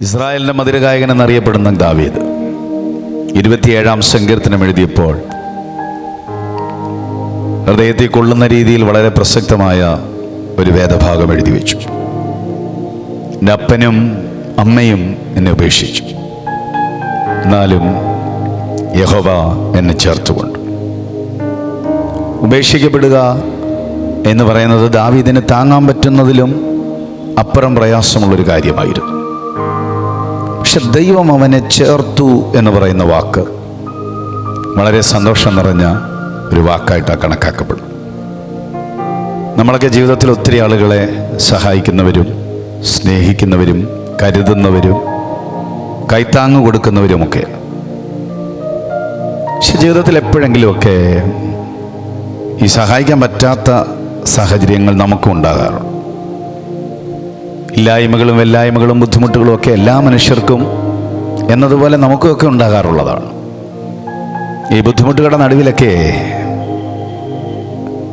ഇസ്രായേലിന്റെ മധുരഗായകൻ എന്നറിയപ്പെടുന്ന ദാവീദ്. ഇരുപത്തിയേഴാം സങ്കീർത്തനം എഴുതിയപ്പോൾ ഹൃദയത്തെ കൊള്ളുന്ന രീതിയിൽ വളരെ പ്രസക്തമായ ഒരു വേദഭാഗം എഴുതി വെച്ചു. എന്റെ അപ്പനും അമ്മയും എന്നെ ഉപേക്ഷിച്ചു. എന്നാലും യഹോവ എന്നെ ചേർത്തുകൊണ്ടു. ഉപേക്ഷിക്കപ്പെടുക എന്ന് പറയുന്നത് ദാവീദിന് താങ്ങാൻ പറ്റുന്നതിലും അപ്പുറം പ്രയാസമുള്ളൊരു കാര്യമായിരുന്നു. പക്ഷെ ദൈവം അവനെ ചേർത്തു എന്ന് പറയുന്ന വാക്ക് വളരെ സന്തോഷം നിറഞ്ഞ ഒരു വാക്കായിട്ടാണ് കണക്കാക്കപ്പെടും. നമ്മളൊക്കെ ജീവിതത്തിൽ ഒത്തിരി ആളുകളെ സഹായിക്കുന്നവരും സ്നേഹിക്കുന്നവരും കരുതുന്നവരും കൈത്താങ്ങ് കൊടുക്കുന്നവരുമൊക്കെ. പക്ഷെ ജീവിതത്തിൽ എപ്പോഴെങ്കിലുമൊക്കെ ഈ സഹായിക്കാൻ പറ്റാത്ത സാഹചര്യങ്ങൾ നമുക്കും ഉണ്ടാകാറുണ്ട്. ഇല്ലായ്മകളും വെല്ലായ്മകളും ബുദ്ധിമുട്ടുകളും ഒക്കെ എല്ലാ മനുഷ്യർക്കും എന്നതുപോലെ നമുക്കൊക്കെ ഉണ്ടാകാറുള്ളതാണ്. ഈ ബുദ്ധിമുട്ടുകളുടെ നടുവിലൊക്കെ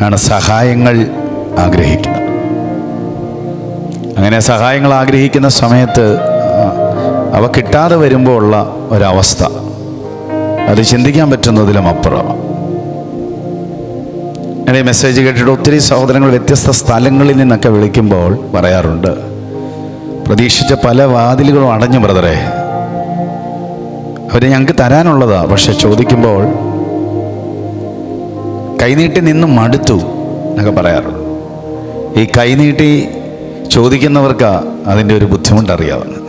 ആണ് സഹായങ്ങൾ ആഗ്രഹിക്കുന്നത്. അങ്ങനെ സഹായങ്ങൾ ആഗ്രഹിക്കുന്ന സമയത്ത് അവ കിട്ടാതെ വരുമ്പോൾ ഉള്ള ഒരവസ്ഥ. അത് ചിന്തിക്കാൻ പറ്റുന്നതിലും അപ്പുറമാണ് എന്റെ മെസ്സേജ് കേട്ടിട്ട് ഒത്തിരി സഹോദരങ്ങൾ വ്യത്യസ്ത സ്ഥലങ്ങളിൽ നിന്നൊക്കെ വിളിക്കുമ്പോൾ പറയാറുണ്ട് പ്രതീക്ഷിച്ച പല വാതിലുകളും അടഞ്ഞു ബ്രദറെ. അവർ ഞങ്ങൾക്ക് തരാനുള്ളതാ. പക്ഷെ ചോദിക്കുമ്പോൾ കൈനീട്ടി നിന്ന് മടുത്തു എന്നൊക്കെ പറയാറ് ഈ കൈനീട്ടി ചോദിക്കുന്നവർക്ക് അതിന്റെ ഒരു ബുദ്ധിമുട്ട് അറിയാവുന്നത്.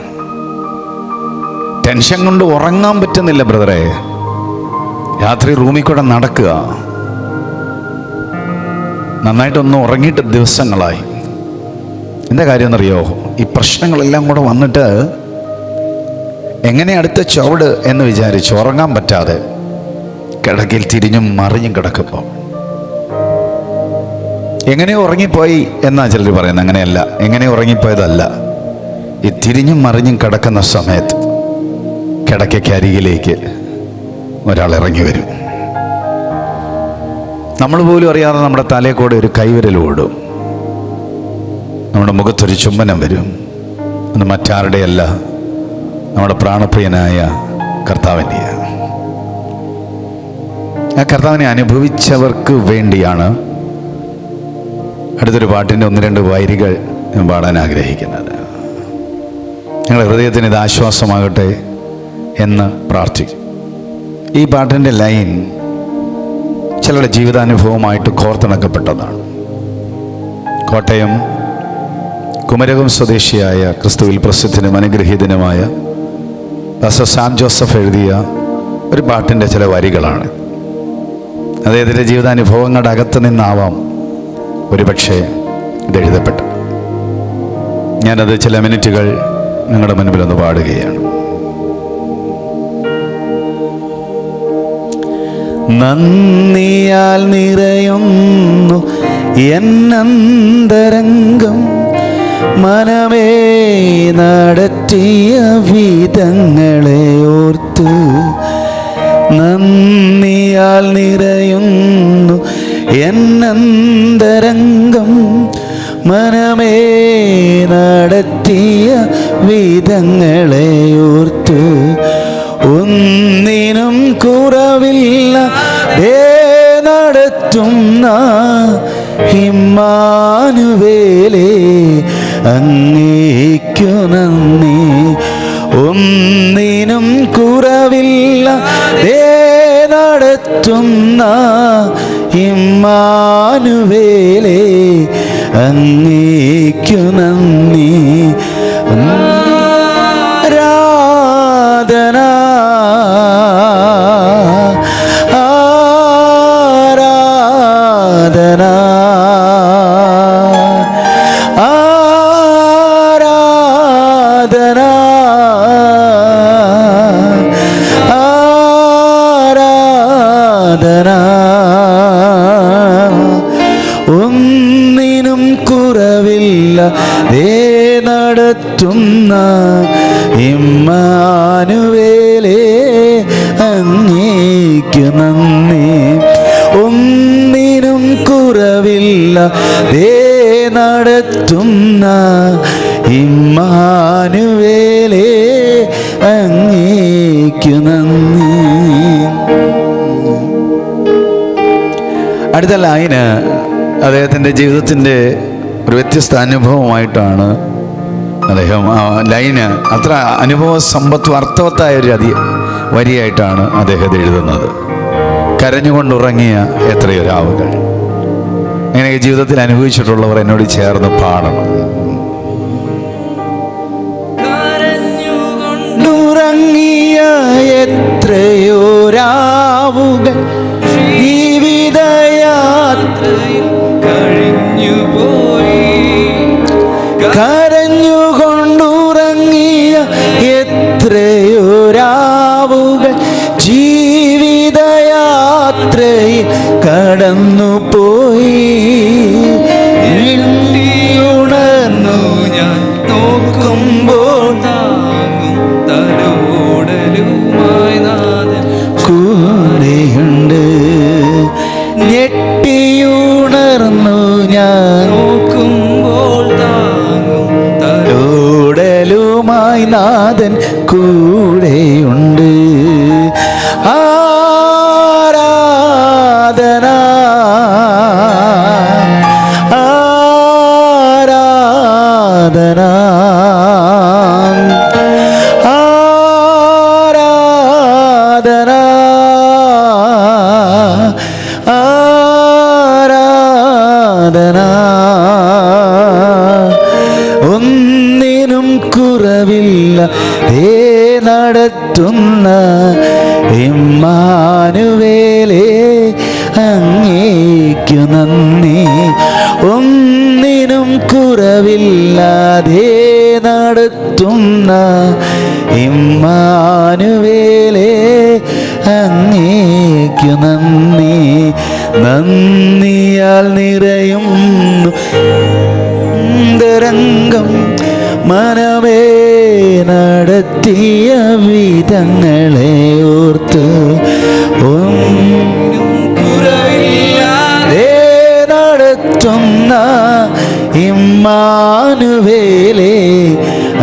ടെൻഷൻ കൊണ്ട് ഉറങ്ങാൻ പറ്റുന്നില്ല ബ്രദറെ. രാത്രി റൂമിൽ കൂടെ നടക്കുക. നന്നായിട്ടൊന്ന് ഉറങ്ങിയിട്ട് ദിവസങ്ങളായി. എന്താ കാര്യം എന്നറിയോ? ഈ പ്രശ്നങ്ങളെല്ലാം കൂടെ വന്നിട്ട് എങ്ങനെ അടുത്ത ചുവട് എന്ന് വിചാരിച്ച് ഉറങ്ങാൻ പറ്റാതെ കിടക്കിൽ തിരിഞ്ഞും മറിഞ്ഞും കിടക്കുമ്പോൾ എങ്ങനെ ഉറങ്ങിപ്പോയി എന്നാ ചിലർ പറയുന്നത്. അങ്ങനെയല്ല. എങ്ങനെ ഉറങ്ങിപ്പോയതല്ല. ഈ തിരിഞ്ഞും മറിഞ്ഞും കിടക്കുന്ന സമയത്ത് കിടക്കയ്ക്ക് അരികിലേക്ക് ഒരാൾ ഇറങ്ങി വരും. നമ്മൾ പോലും അറിയാതെ നമ്മുടെ തലയിൽ കൂടെ ഒരു കൈവിരൽ ഓടും. നമ്മുടെ മുഖത്തൊരു ചുംബനം വരും. അത് മറ്റാരുടെയല്ല നമ്മുടെ പ്രാണപ്രിയനായ കർത്താവിന്റെയാണ് ആ കർത്താവിനെ അനുഭവിച്ചവർക്ക് വേണ്ടിയാണ് അടുത്തൊരു പാട്ടിന്റെ ഒന്ന് രണ്ട് വൈരികൾ ഞാൻ പാടാൻ ആഗ്രഹിക്കുന്നത്. ഞങ്ങളുടെ ഹൃദയത്തിന് ഇത് ആശ്വാസമാകട്ടെ എന്ന് പ്രാർത്ഥിക്കും. ഈ പാട്ടിന്റെ ലൈൻ ചിലരുടെ ജീവിതാനുഭവമായിട്ട് കോർത്തിണക്കപ്പെട്ടതാണ്. കോട്ടയം കുമരകം സ്വദേശിയായ ക്രിസ്തുവിൽ പ്രസിദ്ധനും അനുഗ്രഹീതനുമായ ഡോക്ടർ സാം ജോസഫ് എഴുതിയ ഒരു പാട്ടിന്റെ ചില വരികളാണ്. അദ്ദേഹത്തിന്റെ ജീവിതാനുഭവങ്ങളുടെ അകത്ത് നിന്നാവാം ഒരുപക്ഷെ ഇത് എഴുതപ്പെട്ടു ഞാനത് ചില മിനിറ്റുകൾ നിങ്ങളുടെ മുൻപിൽ ഒന്ന് പാടുകയാണ്. നന്ദിയാൽ നിറയുന്നു എന്നന്തരംഗം മനമേ നടത്തിയ വിധങ്ങളെ ഓർത്ത് നന്ദിയാൽ നിറയുന്നു എന്നന്തരംഗം. മനമേ നടത്തിയ വിധങ്ങളെ ഓർത്ത് ഒന്നിനും കുറവില്ല. ദേ നടത്തുന്ന ഹിമ്മാനുവേലേ അങ്ങേക്കു നന്ദി. ഒന്നിനും കുറവില്ല. നടത്തുന്ന ഇമ്മാനുവേലേ അങ്ങേക്കു നന്ദി. മാറ്റുന്ന ഇമ്മാനുവേലേ അങ്ങേക്ക് നന്ദി. ഒന്നിനും കുറവില്ല ദേ നടത്തുന്ന ഇമ്മാനുവേലേ അങ്ങേക്ക് നന്ദി. അടുത്ത ലൈന് അദ്ദേഹത്തിന്റെ ജീവിതത്തിന്റെ ഒരു വ്യത്യസ്ത അനുഭവമായിട്ടാണ് അദ്ദേഹം ലൈന് അത്ര അനുഭവ സമ്പത്ത് അർത്ഥവത്തായ ഒരു അതി വരിയായിട്ടാണ് അദ്ദേഹം എഴുതുന്നത്. കരഞ്ഞുകൊണ്ടുറങ്ങിയ എത്രയോ രാവുകൾ ഇങ്ങനെയൊക്കെ ജീവിതത്തിൽ അനുഭവിച്ചിട്ടുള്ളവർ എന്നോട് ചേർന്ന് പാടണം. ഉറങ്ങിയ എത്രയോ രാവുകൾ കൂടെയുണ്ട്. അങ്ങേക്കു നന്ദി. ഒന്നിനും കുറവില്ലാതെ നടത്തുന്ന ഇമ്മാനുവേലേ അങ്ങേക്കു നന്ദി. നന്ദിയാൽ നിറയും അന്തരംഗം. മനമേ നടത്തിയ വിധങ്ങളെ ഓർത്ത് ഒന്നിനും നടത്തുന്ന ഇമ്മാനുവേലേ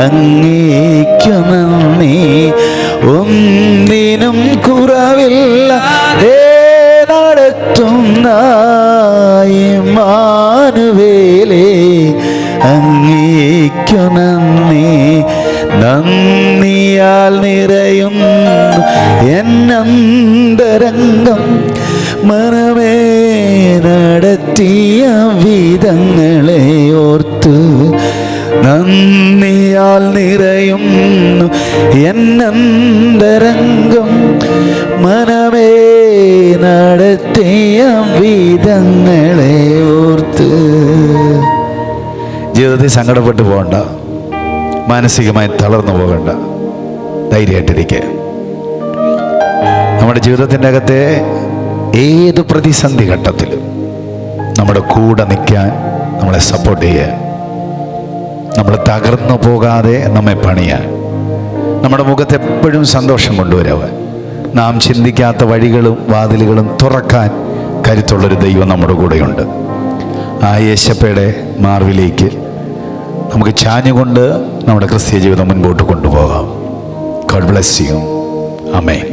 അങ്ങേക്കു നന്ദി. ഒന്നിനും കുറവില്ല നടത്തുന്ന ഇമ്മാനുവേലേ അങ്ങേക്കു നന്ദി. നന്ദിയാൽ നിറയും എന്നന്തരംഗം മനമേ നടത്തിയ വിധങ്ങളെ ഓർത്ത് നന്ദിയാൽ നിറയുന്നു. എന്നന്തരംഗം മനമേ നടത്തിയ വിധങ്ങളെ ഓർത്ത്. ജീവിതത്തിൽ സങ്കടപ്പെട്ടു പോകണ്ട. മാനസികമായി തളർന്നു പോകണ്ട. ധൈര്യമായിട്ടിരിക്കുക നമ്മുടെ ജീവിതത്തിന്റെ അകത്തെ ഏത് പ്രതിസന്ധി ഘട്ടത്തിലും നമ്മുടെ കൂടെ നിൽക്കാൻ നമ്മളെ സപ്പോർട്ട് ചെയ്യാൻ നമ്മൾ തകർന്നു പോകാതെ നമ്മെ പണിയാൻ നമ്മുടെ മുഖത്ത് എപ്പോഴും സന്തോഷം കൊണ്ടുവരാൻ നാം ചിന്തിക്കാത്ത വഴികളും വാതിലുകളും തുറക്കാൻ കരുത്തുള്ളൊരു ദൈവം നമ്മുടെ കൂടെയുണ്ട്. ആ യേശപ്പയുടെ മാർവിലേക്ക് നമുക്ക് ചാഞ്ഞുകൊണ്ട് നമ്മുടെ ക്രിസ്തീയ ജീവിതം മുൻപോട്ട് കൊണ്ടുപോകാം. God bless you amen